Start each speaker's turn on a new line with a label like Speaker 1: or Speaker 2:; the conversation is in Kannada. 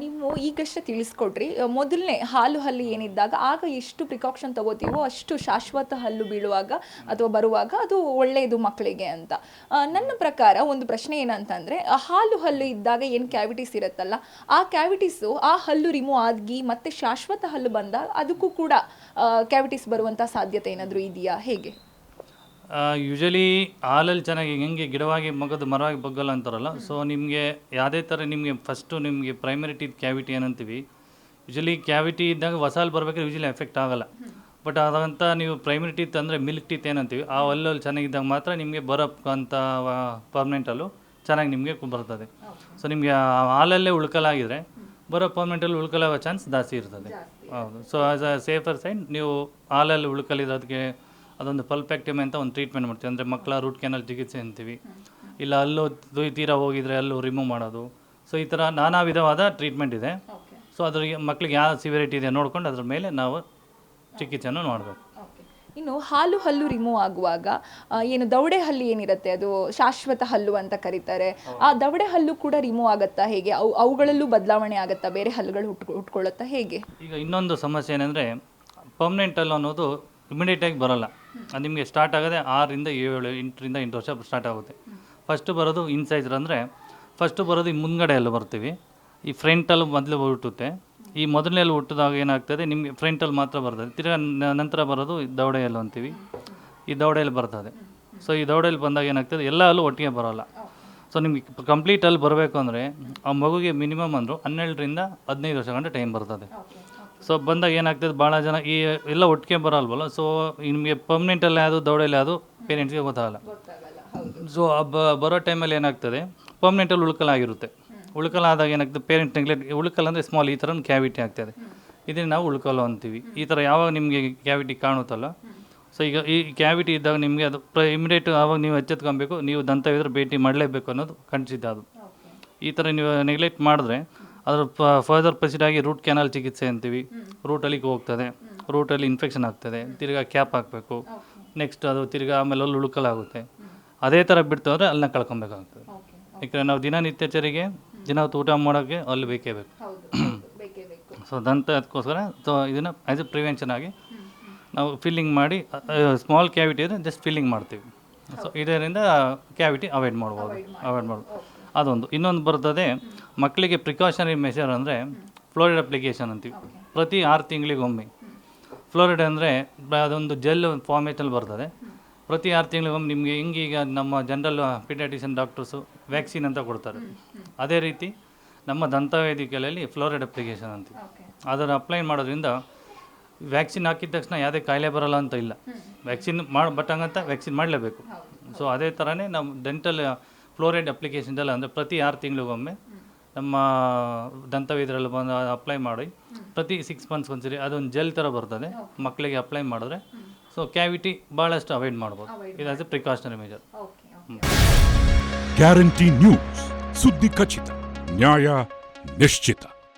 Speaker 1: ನೀವು ಈಗಷ್ಟೇ ತಿಳಿಸ್ಕೊಡ್ರಿ. ಮೊದಲನೇ ಹಾಲು ಹಲ್ಲು ಏನಿದ್ದಾಗ ಆಗ ಎಷ್ಟು ಪ್ರಿಕಾಕ್ಷನ್ ತಗೋತೀವೋ ಅಷ್ಟು ಶಾಶ್ವತ ಹಲ್ಲು ಬೀಳುವಾಗ ಅಥವಾ ಬರುವಾಗ ಅದು ಒಳ್ಳೆಯದು ಮಕ್ಕಳಿಗೆ ಅಂತ. ನನ್ನ ಪ್ರಕಾರ ಒಂದು ಪ್ರಶ್ನೆ ಏನಂತಂದ್ರೆ ಹಾಲು ಹಲ್ಲು ಇದ್ದಾಗ ಏನು ಕ್ಯಾವಿಟೀಸ್ ಇರುತ್ತಲ್ಲ, ಆ ಕ್ಯಾವಿಟೀಸು ಆ ಹಲ್ಲು ರಿಮೂವ್ ಆಗಿ ಮತ್ತೆ ಶಾಶ್ವತ ಹಲ್ಲು ಬಂದಾಗ ಅದಕ್ಕೂ ಕೂಡ ಕ್ಯಾವಿಟೀಸ್ ಬರುವಂಥ ಸಾಧ್ಯತೆ ಏನಾದರೂ ಇದೆಯಾ? ಹೇಗೆ?
Speaker 2: ಯೂಶಲಿ ಹಾಲಲ್ಲಿ ಚೆನ್ನಾಗಿ ಹೆಂಗೆ ಗಿಡವಾಗಿ ಮಗದು ಮರವಾಗಿ ಬಗ್ಗಲ್ಲ ಅಂತಾರಲ್ಲ ಸೊ ನಿಮಗೆ ಯಾವುದೇ ಥರ ನಿಮಗೆ ಫಸ್ಟು ನಿಮಗೆ ಪ್ರೈಮರಿ ಟೀತ್ ಕ್ಯಾವಿಟಿ ಏನಂತೀವಿ ಯೂಶಲಿ ಕ್ಯಾವಿಟಿ ಇದ್ದಾಗ ಹೊಸಾಲ್ ಬರಬೇಕು ಯೂಶಲಿ ಎಫೆಕ್ಟ್ ಆಗಲ್ಲ. ಬಟ್ ಅದಂತ ನೀವು ಪ್ರೈಮರಿ ಟೀತ್ ಅಂದರೆ ಮಿಲ್ಕ್ ಟೀತ್ ಏನಂತೀವಿ ಆ ಹಲ್ಲಲ್ಲಿ ಚೆನ್ನಾಗಿದ್ದಾಗ ಮಾತ್ರ ನಿಮಗೆ ಬರೋಕ್ಕಂಥ ಪರ್ಮನೆಂಟಲ್ಲೂ ಚೆನ್ನಾಗಿ ನಿಮಗೆ ಬರ್ತದೆ. ಸೊ ನಿಮಗೆ ಆ ಹಾಲಲ್ಲೇ ಉಳ್ಕಲಾಗಿದ್ರೆ ಬರೋ ಪರ್ಮನೆಂಟಲ್ಲಿ ಉಳ್ಕೊಳ್ಳೋ ಚಾನ್ಸ್ ಜಾಸ್ತಿ ಇರ್ತದೆ. ಹೌದು. So as a safer side ನೀವು ಹಾಲಲ್ಲಿ ಉಳ್ಕಲಿರೋದಕ್ಕೆ ಅದೊಂದು ಪಲ್ಪ್ಯಾಕ್ಟಿಮ್ ಅಂತ ಒಂದು ಟ್ರೀಟ್ಮೆಂಟ್ ಮಾಡ್ತೀವಿ. ಅಂದರೆ ಮಕ್ಕಳ ರೂಟ್ ಕ್ಯಾನಲ್ ಚಿಕಿತ್ಸೆ ಅಂತೀವಿ. ಇಲ್ಲ ಅಲ್ಲೂ ತೀರ ಹೋಗಿದರೆ ಅಲ್ಲೂ ರಿಮೂವ್ ಮಾಡೋದು. ಸೊ ಈ ಥರ ನಾನಾ ವಿಧವಾದ ಟ್ರೀಟ್ಮೆಂಟ್ ಇದೆ. ಸೊ ಅದ್ರಿಗೆ ಮಕ್ಕಳಿಗೆ ಯಾವ ಸಿವಿರಿಟಿ ಇದೆ ನೋಡ್ಕೊಂಡು ಅದ್ರ ಮೇಲೆ ನಾವು ಚಿಕಿತ್ಸೆಯನ್ನು ಮಾಡಬೇಕು
Speaker 1: ಇನ್ನು ಹಾಲು ಹಲ್ಲು ರಿಮೂವ್ ಆಗುವಾಗ ಏನು ದವಡೆ ಹಲ್ಲು ಏನಿರುತ್ತೆ? ಅದು ಶಾಶ್ವತ ಹಲ್ಲು ಅಂತ ಕರೀತಾರೆ. ಆ ದವಡೆ ಹಲ್ಲು ಕೂಡ ರಿಮೂವ್ ಆಗುತ್ತಾ ಹೇಗೆ? ಅವು ಅವುಗಳಲ್ಲೂ ಬದಲಾವಣೆ ಆಗುತ್ತಾ? ಬೇರೆ ಹಲ್ಲುಗಳು ಹುಟ್ಟು ಹುಟ್ಕೊಳ್ಳುತ್ತಾ ಹೇಗೆ?
Speaker 2: ಈಗ ಇನ್ನೊಂದು ಸಮಸ್ಯೆ ಏನಂದರೆ ಪರ್ಮನೆಂಟಲ್ ಅನ್ನೋದು ಇಮಿಡಿಯೇಟಾಗಿ ಬರೋಲ್ಲ. ಅದು ನಿಮಗೆ ಸ್ಟಾರ್ಟ್ ಆಗೋದೇ ಆರರಿಂದ ಏಳು, ಎಂಟರಿಂದ ಎಂಟು ವರ್ಷ ಸ್ಟಾರ್ಟ್ ಆಗುತ್ತೆ. ಫಸ್ಟು ಬರೋದು ಇನ್ಸೈಜರ್ ಅಂದರೆ ಫಸ್ಟು ಬರೋದು ಈ ಮುಂದ್ಗಡೆ ಎಲ್ಲ ಬರ್ತೀವಿ. ಈ ಫ್ರಂಟಲ್ಲಿ ಮೊದಲು ಹುಟ್ಟುತ್ತೆ. ಈ ಮೊದಲನೇಲಿ ಹುಟ್ಟಿದಾಗ ಏನಾಗ್ತದೆ, ನಿಮಗೆ ಫ್ರಂಟಲ್ಲಿ ಮಾತ್ರ ಬರ್ತದೆ. ತಿರ್ಗಾ ನಂತರ ಬರೋದು ದವಡೆಯಲ್ಲು ಅಂತೀವಿ. ಈ ದವಡೆಯಲ್ಲಿ ಬರ್ತದೆ. ಸೊ ಈ ದವಡೆಯಲ್ಲಿ ಬಂದಾಗ ಏನಾಗ್ತದೆ, ಎಲ್ಲ ಅಲ್ಲೂ ಒಟ್ಟಿಗೆ ಬರೋಲ್ಲ. ಸೊ ನಿಮಗೆ ಕಂಪ್ಲೀಟ್ ಅಲ್ಲಿ ಬರಬೇಕು ಅಂದರೆ, ಆ ಮಗುಗೆ ಮಿನಿಮಮ್ ಅಂದರು ಹನ್ನೆರಡರಿಂದ ಹದಿನೈದು ವರ್ಷ ಗಂಟೆ ಟೈಮ್ ಬರ್ತದೆ. ಸೊ ಬಂದಾಗ ಏನಾಗ್ತದೆ ಭಾಳ ಜನ ಈ ಎಲ್ಲ ಒಟ್ಟಿಗೆ ಬರಲ್ವಲ್ಲ? ಸೊ ನಿಮಗೆ ಪರ್ಮನೆಂಟಲ್ಲಿ ಯಾವುದು ದೌಡಲ್ಲಿ ಯಾವುದು ಪೇರೆಂಟ್ಸ್ಗೆ ಗೊತ್ತಾಗಲ್ಲ. ಸೊ ಬರೋ ಟೈಮಲ್ಲಿ ಏನಾಗ್ತದೆ ಪರ್ಮನೆಂಟಲ್ಲಿ ಉಳ್ಕಲಾಗಿರುತ್ತೆ ಉಳ್ಕಲಾದಾಗ ಏನಾಗ್ತದೆ ಪೇರೆಂಟ್ ನೆಗ್ಲೆಕ್ಟ್ ಉಳ್ಕಲ್ ಅಂದರೆ ಸ್ಮಾಲ್ ಈ ಥರ ಒಂದು ಕ್ಯಾವಿಟಿ ಆಗ್ತದೆ. ಇದನ್ನು ನಾವು ಉಳ್ಕಲು ಅಂತೀವಿ. ಈ ಥರ ಯಾವಾಗ ನಿಮಗೆ ಕ್ಯಾವಿಟಿ ಕಾಣುತ್ತಲ್ಲ? ಸೊ ಈಗ ಈ ಕ್ಯಾವಿಟಿ ಇದ್ದಾಗ ನಿಮಗೆ ಅದು ಪ್ರ ಇಮಿಡಿಯೇಟ್ ಆವಾಗ ನೀವು ಎಚ್ಚೆತ್ಕೊಬೇಕು ನೀವು ದಂತವಿದ್ರೆ ಭೇಟಿ ಮಾಡಲೇಬೇಕು ಅನ್ನೋದು ಖಂಡಿತ ಅದು. ಈ ಥರ ನೀವು ನೆಗ್ಲೆಕ್ಟ್ ಮಾಡಿದ್ರೆ ಅದ್ರ ಫರ್ದರ್ ಪ್ರೊಸೀಡ್ ಆಗಿ ರೂಟ್ ಕ್ಯಾನಲ್ ಚಿಕಿತ್ಸೆ ಅಂತೀವಿ. ರೂಟಲ್ಲಿಗೆ ಹೋಗ್ತದೆ. ರೂಟಲ್ಲಿ ಇನ್ಫೆಕ್ಷನ್ ಆಗ್ತದೆ. ತಿರ್ಗಾ ಕ್ಯಾಪ್ ಹಾಕಬೇಕು. ನೆಕ್ಸ್ಟ್ ಅದು ತಿರ್ಗಿ ಆಮೇಲೆ ಅಲ್ಲಿ ಉಳುಕಲಾಗುತ್ತೆ. ಅದೇ ಥರ ಬಿಡ್ತು ಅಂದರೆ ಅಲ್ಲನ್ನ ಕಳ್ಕೊಬೇಕಾಗ್ತದೆ. ಯಾಕಂದರೆ ನಾವು ದಿನನಿತ್ಯಚರಿಗೆ ದಿನ ಹೊತ್ತು ಊಟ ಮಾಡೋಕ್ಕೆ ಅಲ್ಲಿ ಬೇಕೇ ಬೇಕು.
Speaker 1: ಬೇಕೇ ಬೇಕು.
Speaker 2: ಸೊ ದಂತ ಅದಕ್ಕೋಸ್ಕರ ಸೊ ಇದನ್ನು ಆ್ಯಸ್ ಎ ಪ್ರಿವೆನ್ಷನ್ ಆಗಿ ನಾವು ಫಿಲ್ಲಿಂಗ್ ಮಾಡಿ ಸ್ಮಾಲ್ ಕ್ಯಾವಿಟಿ ಇದ್ದರೆ ಜಸ್ಟ್ ಫಿಲ್ಲಿಂಗ್ ಮಾಡ್ತೀವಿ. ಸೊ ಇದರಿಂದ ಕ್ಯಾವಿಟಿ ಅವಾಯ್ಡ್ ಮಾಡ್ಬೋದು ಅವಾಯ್ಡ್ ಮಾಡ್ಬೋದು ಅದೊಂದು. ಇನ್ನೊಂದು ಬರ್ತದೆ ಮಕ್ಕಳಿಗೆ ಪ್ರಿಕಾಷನರಿ ಮೆಷರ್ ಅಂದರೆ ಫ್ಲೋರಿಡ್ ಅಪ್ಲಿಕೇಶನ್ ಅಂತೀವಿ. ಪ್ರತಿ ಆರು ತಿಂಗಳಿಗೊಮ್ಮೆ. ಫ್ಲೋರಿಡ್ ಅಂದರೆ ಅದೊಂದು ಜೆಲ್ ಫಾರ್ಮೇಟಲ್ಲಿ ಬರ್ತದೆ. ಪ್ರತಿ ಆರು ತಿಂಗಳಿಗೊಮ್ಮೆ ನಿಮಗೆ ಹಿಂಗೀಗ ಈಗ ನಮ್ಮ ಜನರಲ್ ಪಿಡಿಯಾಟಿಷನ್ ಡಾಕ್ಟರ್ಸು ವ್ಯಾಕ್ಸಿನ್ ಅಂತ ಕೊಡ್ತಾರೆ. ಅದೇ ರೀತಿ ನಮ್ಮ ದಂತವೈದ್ಯಕಲೆಯಲ್ಲಿ ಫ್ಲೋರಿಡ್ ಅಪ್ಲಿಕೇಶನ್ ಅಂತೀವಿ. ಅದನ್ನು ಅಪ್ಲೈ ಮಾಡೋದ್ರಿಂದ ವ್ಯಾಕ್ಸಿನ್ ಹಾಕಿದ ತಕ್ಷಣ ಯಾವುದೇ ಕಾಯಿಲೆ ಬರಲ್ಲ ಅಂತ ಇಲ್ಲ. ವ್ಯಾಕ್ಸಿನ್ ಮಾಡಿ ಬಟ್ ಹಂಗಂತ ವ್ಯಾಕ್ಸಿನ್ ಮಾಡಲೇಬೇಕು. ಸೊ ಅದೇ ಥರನೇ ನಮ್ಮ ಡೆಂಟಲ್ ಫ್ಲೋರೈಡ್ ಅಪ್ಲಿಕೇಶನ್ದಲ್ಲ ಅಂದರೆ ಪ್ರತಿ ಆರು ತಿಂಗಳಿಗೊಮ್ಮೆ ನಮ್ಮ ದಂತವೈದ್ಯರಲ್ಲಿ ಬಂದು ಅಪ್ಲೈ ಮಾಡಿ ಪ್ರತಿ ಸಿಕ್ಸ್ ಮಂತ್ಸ್ ಒಂದ್ಸರಿ ಅದೊಂದು ಜೆಲ್ ಥರ ಬರ್ತದೆ. ಮಕ್ಕಳಿಗೆ ಅಪ್ಲೈ ಮಾಡಿದ್ರೆ ಸೊ ಕ್ಯಾವಿಟಿ ಭಾಳಷ್ಟು ಅವಾಯ್ಡ್ ಮಾಡ್ಬೋದು. ಇದು as a precautionary measure
Speaker 3: guarantee news ಸುದ್ದಿ ಖಚಿತ ನ್ಯಾಯ ನಿಶ್ಚಿತ.